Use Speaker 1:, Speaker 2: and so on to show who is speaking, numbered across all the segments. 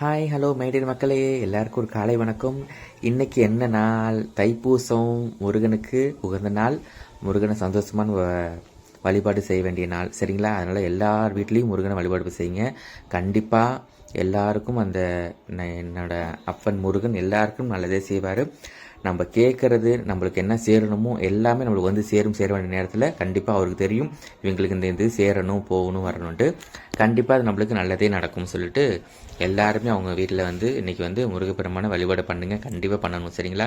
Speaker 1: Hi hello my dear மக்களே. எல்லாருக்கும் ஒரு காலை வணக்கம். இன்னைக்கு என்ன நாள்? தைப்பூசம் முருகனுக்கு உகந்த நாள். முருகனை சந்தோஷமான வ- வழிபாடு செய்ய வேண்டிய நாள். சரிங்களா? அதனால் எல்லார் வீட்லேயும் முருகனை வழிபாடு செய்யுங்க. கண்டிப்பாக எல்லாருக்கும் அந்த என்னோட அப்பன் முருகன் எல்லாருக்கும் நல்லதே செய்வார். நம்ம கேட்குறது நம்மளுக்கு என்ன சேரணுமோ எல்லாமே நம்மளுக்கு வந்து சேரும் சேர வேண்டிய நேரத்தில் கண்டிப்பாக அவருக்கு தெரியும். இவங்களுக்கு இந்த இது சேரணும் போகணும் வரணும்ட்டு கண்டிப்பாக அது நம்மளுக்கு நல்லதே நடக்கும்னு சொல்லிட்டு எல்லாருமே அவங்க வீட்டில் வந்து இன்னைக்கு வந்து முருகப்பெருமான வழிபாடு பண்ணுங்க. கண்டிப்பாக பண்ணணும். சரிங்களா?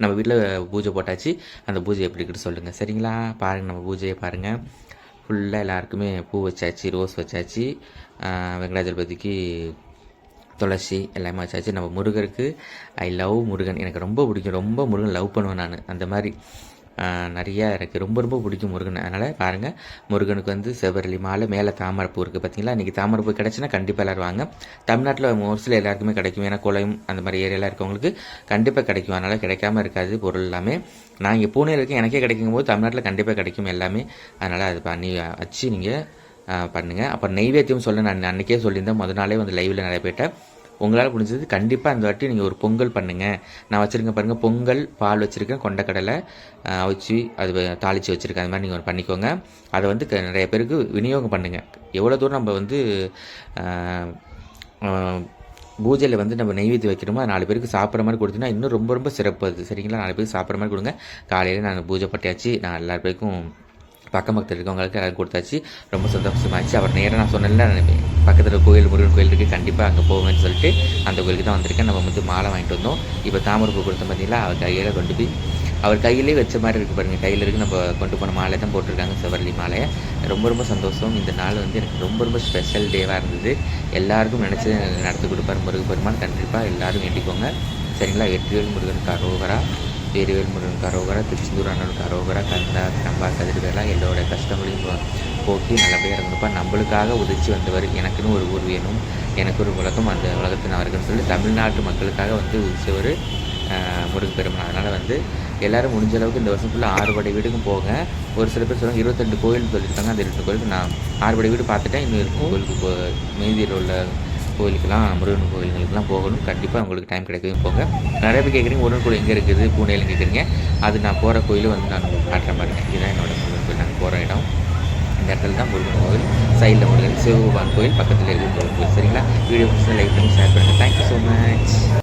Speaker 1: நம்ம வீட்டில் பூஜை போட்டாச்சு. அந்த பூஜை எப்படி இருக்குன்னு சொல்லுங்கள் சரிங்களா? பாருங்கள் நம்ம பூஜையை பாருங்கள் ஃபுல்லாக எல்லாருக்குமே பூ வச்சாச்சு ரோஸ் வச்சாச்சு. வெங்கடாஜலபதிக்கு துளசி எல்லாமே வச்சாச்சு. நம்ம முருகருக்கு ஐ லவ் முருகன். எனக்கு ரொம்ப பிடிக்கும். ரொம்ப முருகன் லவ் பண்ணுவேன் நான். அந்த மாதிரி நிறையா இருக்குது ரொம்ப ரொம்ப பிடிக்கும் முருகன். அதனால் பாருங்கள் முருகனுக்கு வந்து செவ்வரளி மாலை மேலே தாமரைப்பூ இருக்குது பார்த்தீங்களா இன்றைக்கி தாமரைப்பூ கிடச்சின்னா கண்டிப்பாக எல்லோரும் வாங்க. தமிழ்நாட்டில் மோஸ்ட்லி எல்லாருக்குமே கிடைக்கும். ஏன்னா குளம் அந்த மாதிரி ஏரியாலாம் இருக்கவங்களுக்கு கண்டிப்பாக கிடைக்கும். அதனால் கிடைக்காம இருக்காது பொருள் எல்லாமே. நான் இங்கே பூனே இருக்கேன். எனக்கே கிடைக்கும் போது தமிழ்நாட்டில் கண்டிப்பாக கிடைக்கும் எல்லாமே. அதனால் அது பண்ணி வச்சு நீங்கள் பண்ணுங்கள் அப்புறம் நெய்வேத்தியம் சொல்ல நான் அன்றைக்கே சொல்லியிருந்தேன். முத நாளே வந்து லைவில் நிறைய பேர்ட்ட உங்களால் முடிஞ்சது கண்டிப்பாக அந்த வாட்டி நீங்கள் ஒரு பொங்கல் பண்ணுங்கள் நான் வச்சுருக்கேன் பாருங்கள் பொங்கல் பால் வச்சுருக்கேன் கொண்டக்கடலை அவிச்சு அது தாளித்து வச்சுருக்கேன். அது மாதிரி நீங்கள் பண்ணிக்கோங்க. அதை வந்து க- நிறைய பேருக்கு விநியோகம் பண்ணுங்கள் எவ்வளோ தூரம் நம்ம வந்து பூஜையில் வந்து நம்ம நெய்வேத்தி வைக்கணுமோ அது நாலு பேருக்கு சாப்பிட்ற மாதிரி கொடுத்தீங்கன்னா இன்னும் ரொம்ப ரொம்ப சிறப்பு. அது சரிங்களா? நாலு பேருக்கு சாப்பிட்ற மாதிரி கொடுங்க. காலையில் நான் பூஜை பட்டியாச்சு. நான் எல்லா பேருக்கும் பக்கம் பக்கத்தில் இருக்கவங்களுக்கு எல்லாம் கொடுத்தாச்சு. ரொம்ப சந்தோஷமாச்சு அவர் நேராக நான் சொன்னேன்ல பக்கத்தில் கோயில் முருகன் கோயில் இருக்குது கண்டிப்பாக அங்கே போவேன்னு சொல்லிட்டு அந்த கோயிலுக்கு தான் வந்திருக்கேன். நம்ம வந்து மாலை வாங்கிட்டு வந்தோம். இப்போ தாமரை பூ கொடுத்த பார்த்தீங்களா அவர் கையில் கொண்டு போய் அவர் கையிலே வச்ச மாதிரி இருக்குது பாருங்கள் கையில் இருக்கு. நம்ம கொண்டு போன மாலை தான் போட்டிருக்காங்க செவரளி மாலையை. ரொம்ப ரொம்ப சந்தோஷம். இந்த நாள் வந்து எனக்கு ரொம்ப ரொம்ப ஸ்பெஷல் டேவாக இருந்தது. எல்லாருக்கும் நினச்சி நடத்தி கொடுப்பார் முருகப்பெருமான். கண்டிப்பாக எல்லோரும் வேண்டிக்கோங்க. சரிங்களா? எட்டுவேல் முருகனுக்கு அரோகரா வேறுவேல் முருகன் கரோகரா திருச்செந்தூர் அண்ணன் கரோகரா கந்தா கம்பா கதிர்வேலா எல்லோட கஷ்டங்களையும் போக்கி நல்லபடியாக இருந்திருப்பா நம்மளுக்காக உதிச்சு வந்தவர் எனக்குன்னு ஒரு ஊர் வேணும். எனக்கு ஒரு உலகம் அந்த உலகத்தின் அவர்கள்னு சொல்லி தமிழ்நாட்டு மக்களுக்காக வந்து உதிச்சவர் முருகப்பெருமான் அதனால் வந்து எல்லாரும் முடிஞ்ச அளவுக்கு இந்த வருஷம் ஃபுல்லாக ஆறுபடை வீடுக்கும் போங்க. ஒரு சில பேர் சொல்லுவாங்க இருபத்தெண்டு கோயில்னு சொல்லியிருக்காங்க. அந்த ரெண்டு கோயிலுக்கு நான் ஆறுபடை வீடு பார்த்துட்டேன். இன்னும் இருக்கும். கோயிலுக்கு போ மீதியில் உள்ள கோயிலுக்கெல்லாம் முருகன் கோயில்களுக்கெல்லாம் போகணும். கண்டிப்பாக உங்களுக்கு டைம் கிடைக்குது போங்க. நிறைய பேர் கேட்குறீங்க முருகன் கோயில் எங்கே இருக்குது? பூனேலும் கேட்குறீங்க. அது நான் போகிற கோயில் வந்து நான் உங்களுக்கு காட்டுற மாதிரி இதுதான் என்னோட முருகன் கோயில். நாங்கள் போகிற இடம். இந்த இடத்துல தான் முருகன் கோயில். சைடில் முருகன் சிவபகவான் கோயில் பக்கத்தில் இருக்கிற முருகன் கோயில். சரிங்களா? வீடியோ லைக் பண்ணி ஷேர் பண்ணுங்கள் தேங்க்யூ ஸோ மச்